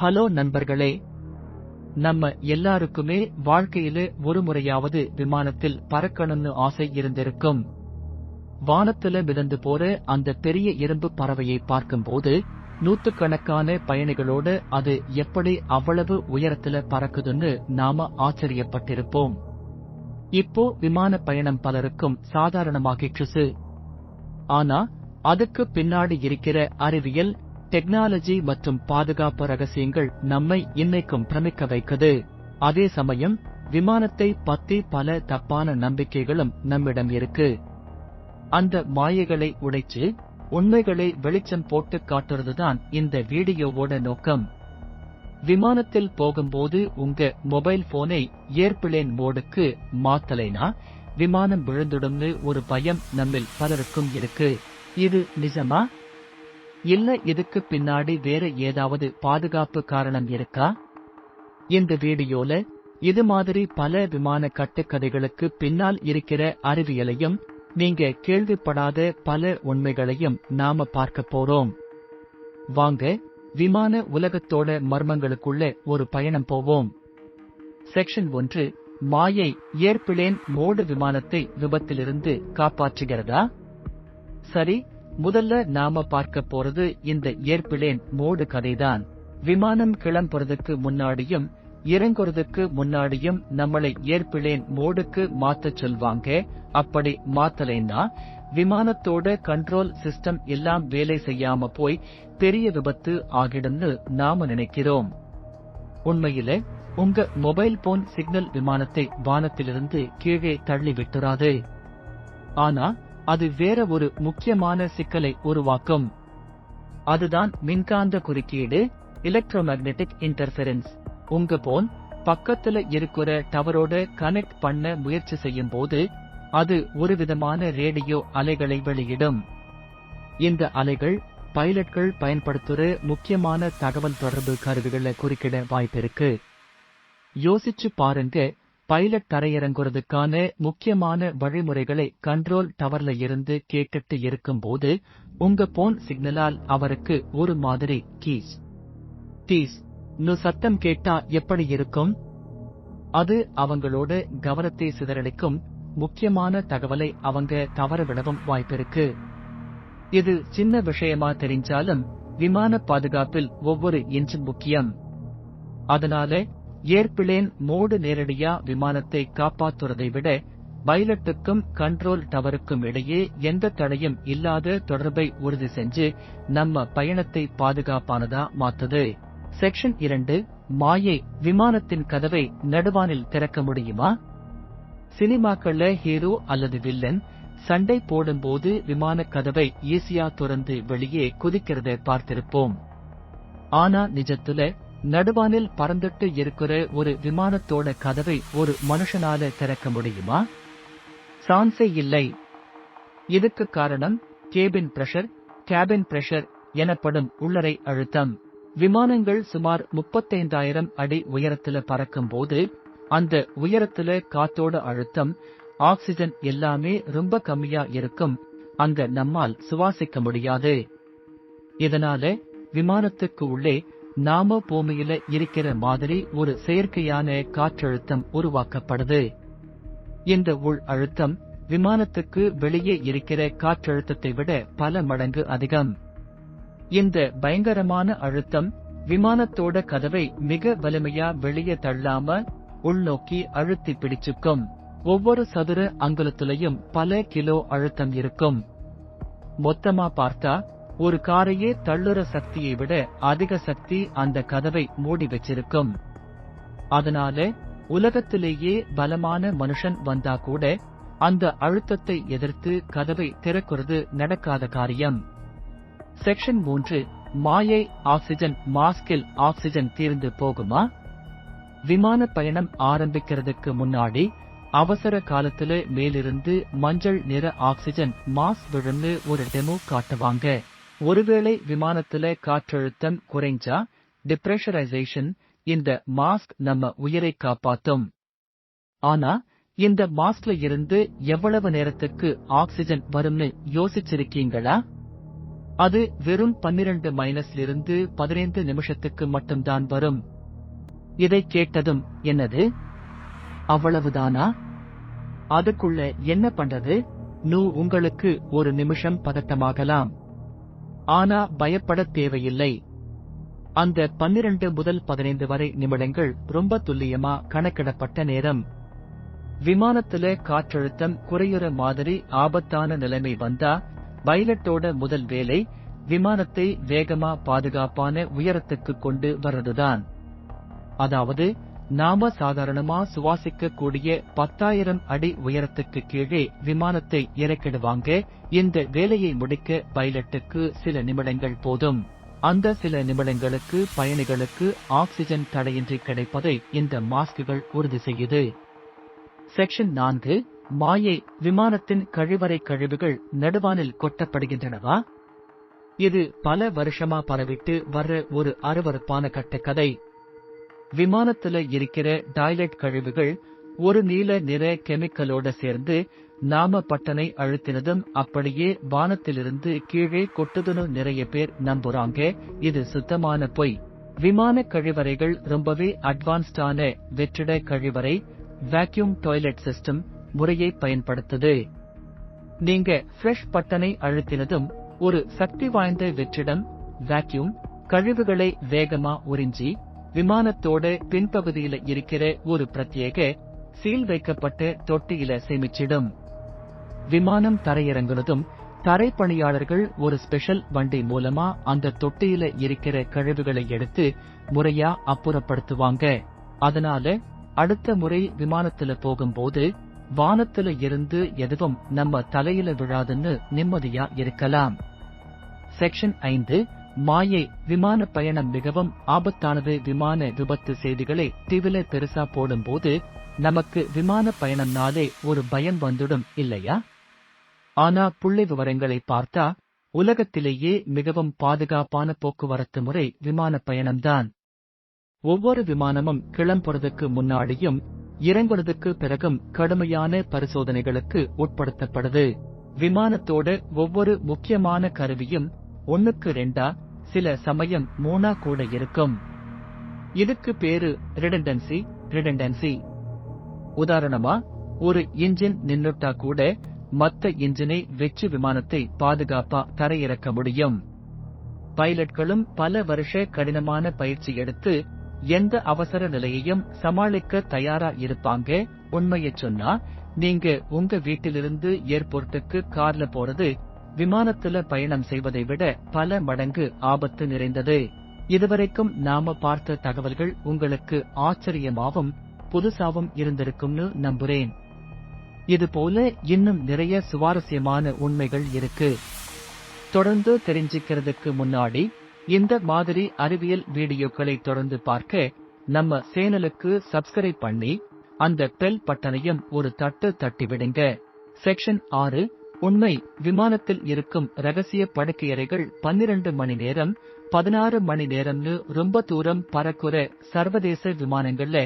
Hello நண்பர்களே. நம்ம எல்லாருக்குமே வாழ்க்கையில ஒரு முறையாவது விமானத்தில் பறக்கணும்னு ஆசை இருந்திருக்கும். வானத்துல மிதந்து போற அந்த பெரிய இரும்பு பறவையை பார்க்கும்போது நூத்துக்கணக்கான பயணிகளோடு அது எப்படி அவ்வளவு உயரத்துல பறக்குதுன்னு நாம ஆச்சரியப்பட்டிருப்போம். இப்போ விமான பயணம் பலருக்கும் சாதாரணமாகிற்றுச்சு ஆனா அதுக்கு பின்னாடி இருக்கிற அறிவியல் டெக்னாலஜி மற்றும் பாதுகாப்பு ரகசியங்கள் நம்மை இன்னைக்கும் பிரமிக்க வைக்குது. அதே சமயம் விமானத்தை பத்தி பல தப்பான நம்பிக்கைகளும் நம்மிடம் இருக்கு. அந்த மாயைகளை உடைச்சு உண்மைகளை வெளிச்சம் போட்டு காட்டுறதுதான் இந்த வீடியோவோட நோக்கம். விமானத்தில் போகும்போது உங்க மொபைல் போனை ஏர்பிளேன் மோடுக்கு மாத்தலைனா விமானம் விழுந்துடும்னு ஒரு பயம் நம்மில் பலருக்கும் இருக்கு. இது நிஜமா? இல்ல இதுக்கு பின்னாடி வேற ஏதாவது பாதுகாப்பு காரணம் இருக்கா? இந்த வீடியோல இது மாதிரி பல விமான கட்டுக்கதைகளுக்கு பின்னால் இருக்கிற அறிவியலையும் நீங்க கேள்விப்படாத பல உண்மைகளையும் நாம பார்க்க போறோம். வாங்க விமான உலகத்தோட மர்மங்களுக்குள்ள ஒரு பயணம் போவோம். செக்ஷன் ஒன்று மாயை ஏர்பிளேன் மோடு விமானத்தை விபத்திலிருந்து காப்பாற்றுகிறதா? சரி முதல்ல நாம பார்க்க போறது இந்த ஏர்பிளேன் மோடு கதைதான். விமானம் கிளம்புறதுக்கு முன்னாடியும் இறங்குறதுக்கு முன்னாடியும் நம்மளை ஏர்பிளேன் மோடுக்கு மாத்தச் சொல்வாங்க. அப்படி மாத்தலைன்னா விமானத்தோட கண்ட்ரோல் சிஸ்டம் எல்லாம் வேலை செய்யாம போய் பெரிய விபத்து ஆகிடும்னு நாம நினைக்கிறோம். உண்மையில உங்க மொபைல் போன் சிக்னல் விமானத்தை வானத்திலிருந்து கீழே தள்ளி விட்டுறாது. ஆனா அது வேற ஒரு முக்கியமான சிக்கலை உருவாக்கும். அதுதான் மின்காந்த குறுக்கீடு எலக்ட்ரோமேக்னெட்டிக் இன்டர்ஃபெரன்ஸ் உங்க போன் பக்கத்துல இருக்கிற டவரோட கனெக்ட் பண்ண முயற்சி செய்யும் போது அது ஒரு விதமான ரேடியோ அலைகளை வெளியிடும். இந்த அலைகள் பைலட்கள் பயன்படுத்துற முக்கியமான தகவல் தொடர்பு கருவிகளை குறுக்கிட வாய்ப்பிருக்கு. யோசிச்சு பாருங்க பைலட் தரையிறங்குறதுக்கான முக்கியமான வழிமுறைகளை கண்ட்ரோல் டவர்ல இருந்து கேட்டுட்டு இருக்கும்போது உங்க போன் சிக்னலால் அவருக்கு ஒரு மாதிரி கீஸ் டீஸ் நு சத்தம் கேட்டா எப்படி இருக்கும்? அது அவங்களோட கவனத்தை சிதறடிக்கும் முக்கியமான தகவலை அவங்க தவற விடவும் வாய்ப்பிருக்கு. இது சின்ன விஷயமா தெரிஞ்சாலும் விமான பாதுகாப்பில் ஒவ்வொரு இன்ச்சும் முக்கியம். அதனால ஏர்பிளேன் மோடு நேரடியா விமானத்தை காப்பாத்துறதை விட பைலட்டுக்கும் கண்ட்ரோல் டவருக்கும் இடையே எந்த தடையும் இல்லாத தொடர்பை உறுதி செஞ்சு நம்ம பயணத்தை பாதுகாப்பானதா மாத்துது. செக்ஷன் இரண்டு மாயை விமானத்தின் கதவை நடுவானில் திறக்க முடியுமா? சினிமாக்கள்ல ஹீரோ அல்லது வில்லன் சண்டை போடும்போது விமான கதவை ஈஸியா துறந்து வெளியே குதிக்கிறத பார்த்திருப்போம். ஆனா நிஜத்துல நடுவானில் பறந்துட்டு இருக்கிற ஒரு விமானத்தோட கதவை ஒரு மனுஷனால திறக்க முடியுமா? சான்ஸே இல்லை. இதுக்கு காரணம் கேபின் பிரஷர் கேபின் பிரஷர் எனப்படும் உள்ளறை அழுத்தம். விமானங்கள் சுமார் முப்பத்தைந்தாயிரம் அடி உயரத்துல பறக்கும் போது அந்த உயரத்துல காத்தோட அழுத்தம் ஆக்சிஜன் எல்லாமே ரொம்ப கம்மியா இருக்கும். அங்க நம்மால் சுவாசிக்க முடியாது. இதனால விமானத்துக்கு உள்ளே நாம பூமியில இருக்கிற மாதிரி ஒரு செயற்கையான காற்றழுத்தம் உருவாக்கப்படுது இந்த உள் அழுத்தம் விமானத்துக்கு வெளியே இருக்கிற காற்றழுத்தத்தை விட பல மடங்கு அதிகம். இந்த பயங்கரமான அழுத்தம் விமானத்தோட கதவை மிக வலிமையா வெளியே தள்ளாம உள்நோக்கி அழுத்தி பிடிச்சுக்கும். ஒவ்வொரு சதுர அங்குலத்திலையும் பல கிலோ அழுத்தம் இருக்கும். மொத்தமா பார்த்தா ஒரு காரையே தள்ளுற சக்தியை விட அதிக சக்தி அந்த கதவை மூடி வச்சிருக்கும். அதனால உலகத்திலேயே பலமான மனுஷன் வந்தா கூட அந்த அழுத்தத்தை எதிர்த்து கதவை திறக்கிறது நடக்காத காரியம். செக்ஷன் மூன்று மாயை ஆக்சிஜன் மாஸ்கில் ஆக்சிஜன் தீர்ந்து போகுமா? விமான பயணம் ஆரம்பிக்கிறதுக்கு முன்னாடி அவசர காலத்துல மேலிருந்து மஞ்சள் நிற ஆக்சிஜன் மாஸ் விழுந்து ஒரு டெமோ காட்டுவாங்க. ஒருவேளை விமானத்துல காற்றழுத்தம் குறைஞ்சா டிப்ரெஷரைசேஷன் இந்த மாஸ்க் நம்ம உயிரை காப்பாத்தும். ஆனா இந்த மாஸ்க்ல இருந்து எவ்வளவு நேரத்துக்கு ஆக்சிஜன் வரும்னு யோசிச்சிருக்கீங்களா? அது வெறும் 12 மைனஸ்லிருந்து 15 நிமிஷத்துக்கு மட்டும்தான் வரும். இதை கேட்டதும் என்னது? அவ்வளவுதானா? அதுக்குள்ள என்ன பண்றது? நூ உங்களுக்கு ஒரு நிமிஷம் பதட்டமாகலாம். ஆனா பயப்படத் தேவையில்லை. அந்த 12 முதல் 15 வரை நிமிடங்கள் ரொம்ப துல்லியமா கணக்கிடப்பட்ட நேரம். விமானத்துல காற்றழுத்தம் குறையுற மாதிரி ஆபத்தான நிலைமை வந்தா பைலட்டோட முதல் வேலை விமானத்தை வேகமா பாதுகாப்பான உயரத்துக்கு கொண்டு வர்றதுதான். அதாவது நாம சாதாரணமா சுவாசிக்க கூடிய பத்தாயிரம் அடி உயரத்துக்கு கீழே விமானத்தை இறக்கிடுவாங்க. இந்த வேலையை முடிக்க பைலட்டுக்கு சில நிமிடங்கள் போதும். அந்த சில நிமிடங்களுக்கு பயணிகளுக்கு ஆக்சிஜன் தடையின்றி கிடைப்பதை இந்த மாஸ்குகள் உறுதி செய்யுது. செக்ஷன் நான்கு மாயை விமானத்தின் கழிவறை கழிவுகள் நடுவானில் கொட்டப்படுகின்றனவா? இது பல வருஷமா பரவிட்டு வர்ற ஒரு அருவருப்பான கட்டுக்கதை. விமானத்துல இருக்கிற டாய்லெட் கழிவுகள் ஒரு நீல நிற கெமிக்கலோட சேர்ந்து நாம பட்டனை அழுத்தினதும் அப்படியே வானத்திலிருந்து கீழே கொட்டுதுன்னு நிறைய பேர் நம்புறாங்க. இது சுத்தமான பொய். விமான கழிவறைகள் ரொம்பவே அட்வான்ஸ்டான வெற்றிட கழிவறை வேக்யூம் டாய்லெட் சிஸ்டம் முறையை பயன்படுத்துது. நீங்க ஃப்ரெஷ் பட்டனை அழுத்தினதும் ஒரு சக்தி வாய்ந்த வெற்றிடம் வேக்யூம் கழிவுகளை வேகமா உறிஞ்சி விமானத்தோட பின்பகுதியில இருக்கிற ஒரு பிரத்யேக சீல் வைக்கப்பட்ட தொட்டியில சேமிச்சிடும். விமானம் தரையிறங்குனதும் தரைப்பணியாளர்கள் ஒரு ஸ்பெஷல் வண்டி மூலமா அந்த தொட்டியில இருக்கிற கழிவுகளை எடுத்து முறையா அப்புறப்படுத்துவாங்க. அதனால அடுத்த முறை விமானத்துல போகும்போது வானத்துல இருந்து எதுவும் நம்ம தலையில விழாதுன்னு நிம்மதியா இருக்கலாம். செக்ஷன் ஐந்து மாயை விமான பயணம் மிகவும் ஆபத்தானது. விமான விபத்து செய்திகளை டிவில பெருசா போடும்போது நமக்கு விமான பயணம்னாலே ஒரு பயம் வந்துடும் இல்லையா? ஆனா புள்ளி விவரங்களை பார்த்தா உலகத்திலேயே மிகவும் பாதுகாப்பான போக்குவரத்து முறை விமான பயணம்தான். ஒவ்வொரு விமானமும் கிளம்புறதுக்கு முன்னாடியும் இறங்குறதுக்கு பிறகும் கடுமையான பரிசோதனைகளுக்கு உட்படுத்தப்படுது. விமானத்தோட ஒவ்வொரு முக்கியமான கருவியும் ஒன்னுக்கு ரெண்டா? சில சமயம் மூணா கூட இருக்கும். இதுக்கு பேரு ரிடண்டன்சி ரிடண்டன்சி உதாரணமா ஒரு இன்ஜின் நின்னுட்டா கூட மத்த இன்ஜினை வெச்சு விமானத்தை பாதுகாப்பா தரையிறக்க முடியும். பைலட்களும் பல வருஷ கடினமான பயிற்சி எடுத்து எந்த அவசர நிலையையும் சமாளிக்க தயாரா இருப்பாங்க? உண்மையைச் சொன்னா நீங்க உங்க வீட்டிலிருந்து ஏர்போர்ட்டுக்கு கார்ல போறது விமானத்துல பயணம் செய்வதை விட பல மடங்கு ஆபத்து நிறைந்தது. இதுவரைக்கும் நாம பார்த்த தகவல்கள் உங்களுக்கு ஆச்சரியமாவும் புதுசாவும் இருந்திருக்கும்னு நம்புறேன். இது போல இன்னும் நிறைய சுவாரஸ்யமான உண்மைகள் இருக்கு. தொடர்ந்து தெரிஞ்சுக்கிறதுக்கு முன்னாடி இந்த மாதிரி அறிவியல் வீடியோக்களை தொடர்ந்து பார்க்க நம்ம சேனலுக்கு சப்ஸ்கிரைப் பண்ணி அந்த பெல் பட்டனையும் ஒரு தட்டு தட்டி விடுங்க செக்ஷன் ஆறு உண்மை விமானத்தில் இருக்கும் ரகசிய படுக்கையறைகள் பன்னிரண்டு மணி நேரம் பதினாறு மணி நேரம்னு ரொம்ப தூரம் பறக்குற சர்வதேச விமானங்கள்ல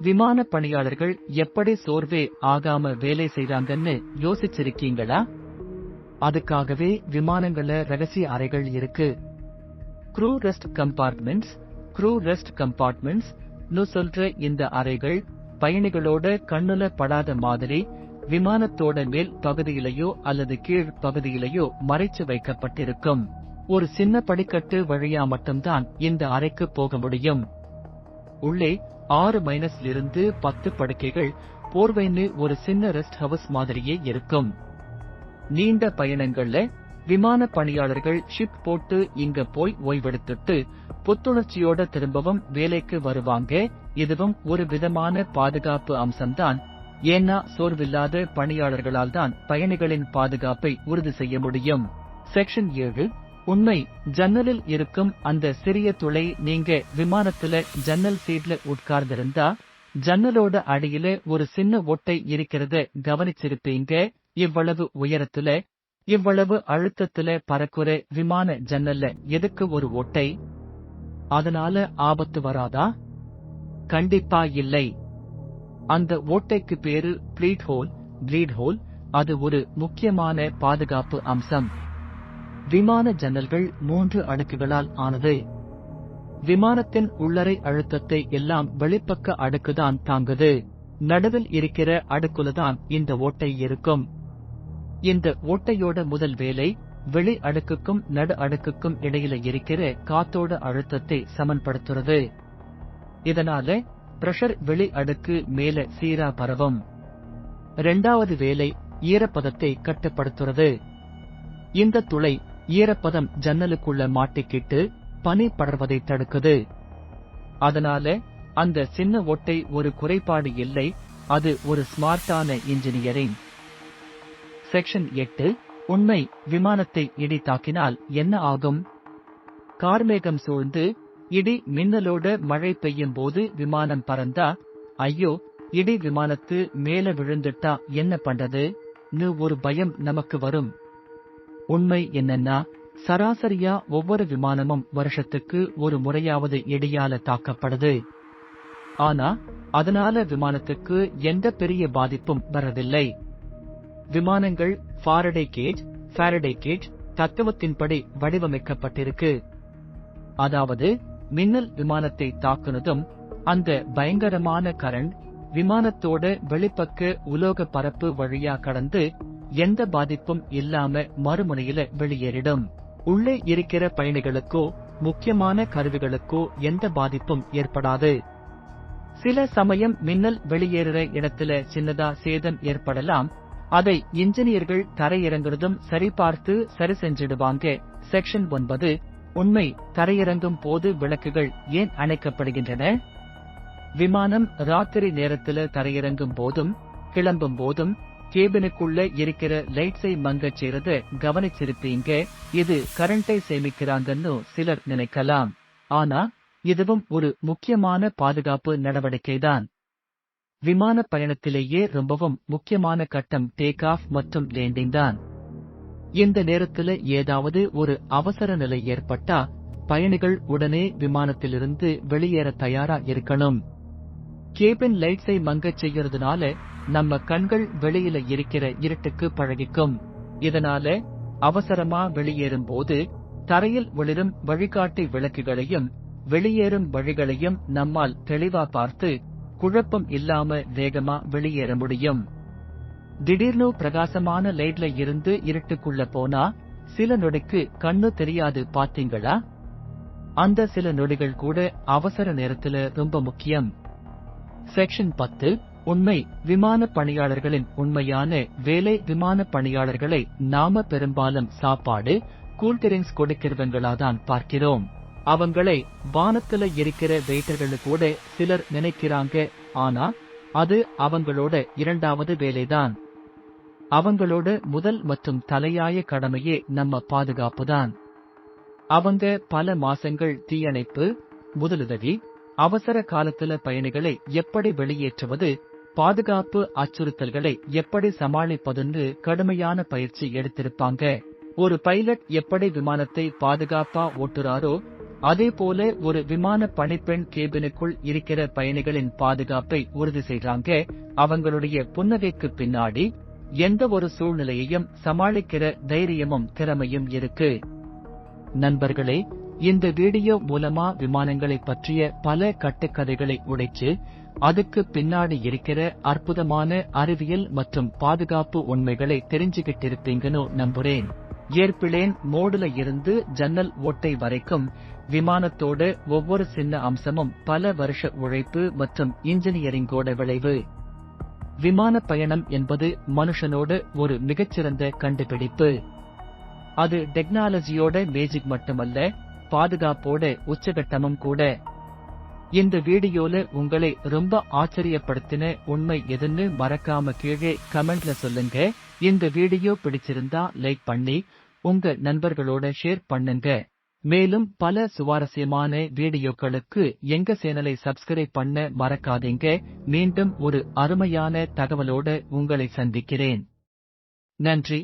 விமான பணியாளர்கள் எப்படி சோர்வே ஆகாம வேலை செய்றாங்கன்னு யோசிச்சிருக்கீங்களா? அதுக்காகவே விமானங்கள்ல ரகசிய அறைகள் இருக்கு. Crew rest compartments crew rest compartments நு சொல்ற இந்த அறைகள் பயணிகளோட கண்ணுல படாத மாதிரி விமானத்தோட மேல் பகுதியிலேயோ அல்லது கீழ் பகுதியிலேயோ மறைச்சு வைக்கப்பட்டிருக்கும். ஒரு சின்ன படிக்கட்டு வழியா மட்டும்தான் இந்த அறைக்கு போக முடியும். உள்ளே ஆறு மைனஸ்லிருந்து பத்து படுக்கைகள் போர்வைன்னு ஒரு சின்ன ரெஸ்ட் ஹவுஸ் மாதிரியே இருக்கும். நீண்ட பயணங்கள்ல விமான பணியாளர்கள் ஷிப் போட்டு இங்க போய் ஓய்வெடுத்துட்டு புத்துணர்ச்சியோட திரும்பவும் வேலைக்கு வருவாங்க. இதுவும் ஒரு விதமான பாதுகாப்பு அம்சம்தான். ஏன்னா சோர்வில்லாத பணியாளர்களால் தான் பயணிகளின் பாதுகாப்பை உறுதி செய்ய முடியும். செக்ஷன் ஏழு. உண்மை ஜன்னலில் இருக்கும் அந்த சிறிய துளை நீங்க விமானத்துல ஜன்னல் சீட்ல உட்கார்ந்திருந்தா ஜன்னலோட அடியில ஒரு சின்ன ஒட்டை இருக்கிறத கவனிச்சிருப்பீங்க. இவ்வளவு உயரத்துல இவ்வளவு அழுத்தத்துல பறக்குற விமான ஜன்னல்ல எதுக்கு ஒரு ஒட்டை அதனால ஆபத்து வராதா? கண்டிப்பா இல்லை. அந்த ஓட்டைக்கு பேரு ப்ளீட் ஹோல் பிளீட் ஹோல் அது ஒரு முக்கியமான பாதுகாப்பு அம்சம். விமான ஜன்னல்கள் மூன்று அடுக்குகளால் ஆனது. விமானத்தின் உள்ளறை அழுத்தத்தை எல்லாம் வெளிப்பக்க அடுக்குதான் தாங்குது. நடுவில் இருக்கிற அடுக்குலதான் இந்த ஓட்டை இருக்கும். இந்த ஓட்டையோட முதல் வேலை வெளி அடுக்குக்கும் நடு அடுக்குக்கும் இடையில இருக்கிற காத்தோட அழுத்தத்தை சமன்படுத்துறது. இதனால பிரஷர் வெளி அடுக்கு மேல சீரா பரவும். இரண்டாவது வேலை ஈரப்பதத்தை கட்டுப்படுத்துறது. இந்த துளை ஈரப்பதம் ஜன்னலுக்குள்ள மாட்டிக்கிட்டு பனி படர்வதை தடுக்குது. அதனால அந்த சின்ன ஒட்டை ஒரு குறைபாடு இல்லை அது ஒரு ஸ்மார்ட்டான இன்ஜினியரிங். செக்ஷன் எட்டு உண்மை விமானத்தை இடி தாக்கினால் என்ன ஆகும்? கார்மேகம் சூழ்ந்து இடி மின்னலோட மழை பெய்யும் போது விமானம் பறந்தா ஐயோ இடி விமானத்து மேல விழுந்துட்டா என்ன பண்றது? ஒரு பயம் நமக்கு வரும். உண்மை என்னன்னா சராசரியா ஒவ்வொரு விமானமும் வருஷத்துக்கு ஒரு முறையாவது இடியால தாக்கப்படுது. ஆனா அதனால விமானத்துக்கு எந்த பெரிய பாதிப்பும் வரதில்லை. விமானங்கள் ஃபாரடே கேஜ் ஃபாரடே கேஜ் தத்துவத்தின்படி வடிவமைக்கப்பட்டிருக்கு. அதாவது மின்னல் விமானத்தை தாக்குனதும் அந்த பயங்கரமான கரண்ட் விமானத்தோட வெளிப்பக்க உலோக பரப்பு வழியா கடந்து எந்த பாதிப்பும் இல்லாம மறுமுனையில வெளியேறிடும். உள்ளே இருக்கிற பயணிகளுக்கோ முக்கியமான கருவிகளுக்கோ எந்த பாதிப்பும் ஏற்படாது. சில சமயம் மின்னல் வெளியேறுற இடத்துல சின்னதா சேதம் ஏற்படலாம். அதை இன்ஜினியர்கள் தரையிறங்குறதும் சரிபார்த்து சரி செஞ்சிடுவாங்க. செக்ஷன் ஒன்பது உண்மை தரையிறங்கும் போது விளக்குகள் ஏன் அணைக்கப்படுகின்றன? விமானம் ராத்திரி நேரத்துல தரையிறங்கும் போதும் கிளம்பும் போதும் கேபினுக்குள்ள இருக்கிற லைட்ஸை மங்கச் செய்யறத கவனிச்சிருப்பீங்க. இது கரண்டை சேமிக்கிறாங்கன்னு சிலர் நினைக்கலாம். ஆனா இதுவும் ஒரு முக்கியமான பாதுகாப்பு நடவடிக்கைதான். விமான பயணத்திலேயே ரொம்பவும் முக்கியமான கட்டம் டேக் ஆஃப் மற்றும் லேண்டிங் தான். இந்த நேரத்துல ஏதாவது ஒரு அவசர நிலை ஏற்பட்டா பயணிகள் உடனே விமானத்திலிருந்து வெளியேற தயாரா இருக்கணும். கேபின் லைட்ஸை மங்கச் செய்யறதுனால நம்ம கண்கள் வெளியில இருக்கிற இருட்டுக்கு பழகிக்கும். இதனால அவசரமா வெளியேறும் போது தரையில் ஒளிரும் வழிகாட்டி விளக்குகளையும் வெளியேறும் வழிகளையும் நம்மால் தெளிவா பார்த்து குழப்பம் இல்லாம வேகமா வெளியேற முடியும். திடீர்னு பிரகாசமான லைட்ல இருந்து இருட்டுக்குள்ள போனா சில நொடிக்கு கண்ணு தெரியாது பாத்தீங்களா அந்த சில நொடிகள் கூட அவசர நேரத்துல ரொம்ப முக்கியம். செக்ஷன் பத்து உண்மை விமான பணியாளர்களின் உண்மையான வேலை விமான பணியாளர்களை நாம பெரும்பாலும் சாப்பாடு கூல்ட்ரிங்க்ஸ் கொடுக்கிறவங்களாதான் பார்க்கிறோம். அவங்களை வானத்துல இருக்கிற வெயிட்டர்கள் கூட சிலர் நினைக்கிறாங்க. ஆனா அது அவங்களோட இரண்டாவது வேலைதான். அவங்களோட முதல் மற்றும் தலையாய கடமையே நம்ம பாதுகாப்புதான். அவங்க பல மாசங்கள் தீயணைப்பு முதலுதவி அவசர காலத்துல பயணிகளை எப்படி வெளியேற்றுவது பாதுகாப்பு அச்சுறுத்தல்களை எப்படி சமாளிப்பதுன்னு கடுமையான பயிற்சி எடுத்திருப்பாங்க. ஒரு பைலட் எப்படி விமானத்தை பாதுகாப்பா ஓட்டுறாரோ அதே போல ஒரு விமான பணிப்பெண் கேபினுக்குள் இருக்கிற பயணிகளின் பாதுகாப்பை உறுதி செய்றாங்க. அவங்களுடைய புன்னகைக்கு பின்னாடி எந்த ஒரு சூழ்நிலையையும் சமாளிக்கிற தைரியமும் திறமையும் இருக்கு. நண்பர்களே இந்த வீடியோ மூலமா விமானங்களை பற்றிய பல கட்டுக்கதைகளை உடைச்சு அதுக்கு பின்னாடி இருக்கிற அற்புதமான அறிவியல் மற்றும் பாதுகாப்பு உண்மைகளை தெரிஞ்சுகிட்டிருப்பீங்கன்னு நம்புறேன். ஏர்பிளேன் மோடுல இருந்து ஜன்னல் ஓட்டை வரைக்கும் விமானத்தோட ஒவ்வொரு சின்ன அம்சமும் பல வருஷ உழைப்பு மற்றும் இன்ஜினியரிங்கோட விளைவு. விமான பயணம் என்பது மனுஷனோட ஒரு மிகச்சிறந்த கண்டுபிடிப்பு. அது டெக்னாலஜியோட மேஜிக் மட்டுமல்ல பாதுகாப்போட உச்சகட்டமும் கூட. இந்த வீடியோல உங்களை ரொம்ப ஆச்சரியப்படுத்தின உண்மை எதுன்னு மறக்காம கீழே கமெண்ட்ல சொல்லுங்க. இந்த வீடியோ பிடிச்சிருந்தா லைக் பண்ணி உங்க நண்பர்களோட ஷேர் பண்ணுங்க. மேலும் பல சுவாரஸ்யமான வீடியோக்களுக்கு எங்க சேனலை சப்ஸ்கிரைப் பண்ண மறக்காதீங்க. மீண்டும் ஒரு அருமையான தகவலோட உங்களை சந்திக்கிறேன். நன்றி.